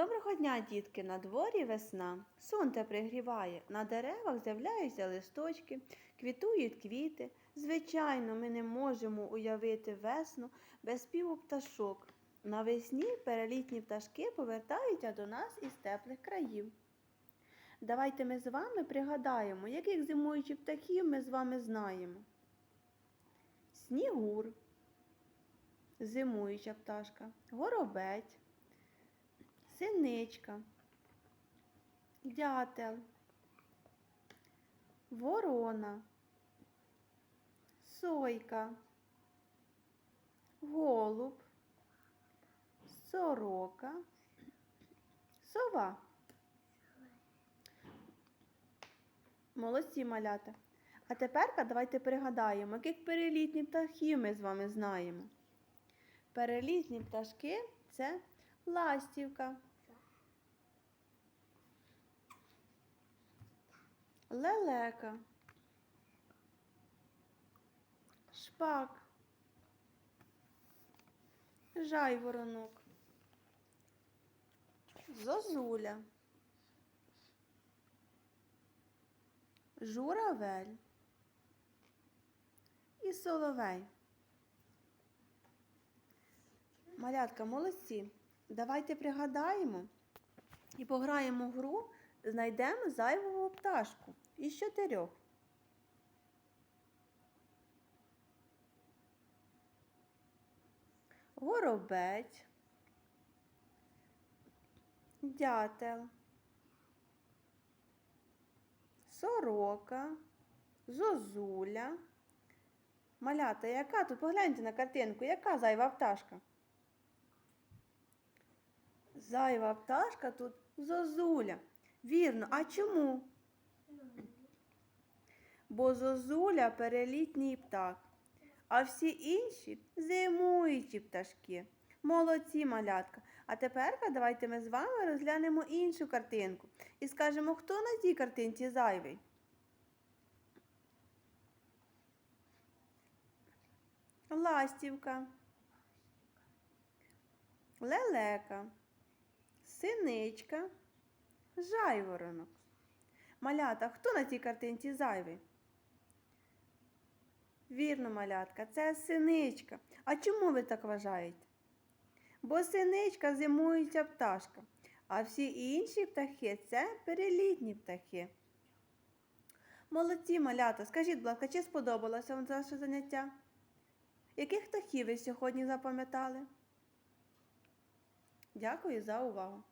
Доброго дня, дітки! На дворі весна. Сонце пригріває, на деревах з'являються листочки, квітують квіти. Звичайно, ми не можемо уявити весну без співу пташок. Навесні перелітні пташки повертаються до нас із теплих країв. Давайте ми з вами пригадаємо, яких зимуючих птахів ми з вами знаємо. Снігур, зимуюча пташка, горобець, синичка, дятел, ворона, сойка, голуб, сорока, сова. Молодці малята. А тепер давайте пригадаємо, яких перелітніх птахів ми з вами знаємо. Перелітні пташки це ластівка, лелека, шпак, жайворонок, зозуля, журавель. І соловей. Малятка, молодці. Давайте пригадаємо і пограємо в гру, знайдемо зайвого пташку із чотирьох. Горобець, дятел, сорока, зозуля. Малята, яка тут? Погляньте на картинку, яка зайва пташка? Зайва пташка тут зозуля. Вірно, а чому? Бо зозуля перелітній птах, а всі інші зимуючі пташки. Молодці малятка. А тепер давайте ми з вами розглянемо іншу картинку і скажемо, хто на цій картинці зайвий. Ластівка, лелека, синичка, жайворонок. Малята, хто на цій картинці зайвий? Вірно, малятка, це синичка. А чому ви так вважаєте? Бо синичка зимуюча пташка, а всі інші птахи це перелітні птахи. Молодці малята, скажіть, будь ласка, чи сподобалося вам ваше заняття? Яких птахів ви сьогодні запам'ятали? Дякую за увагу!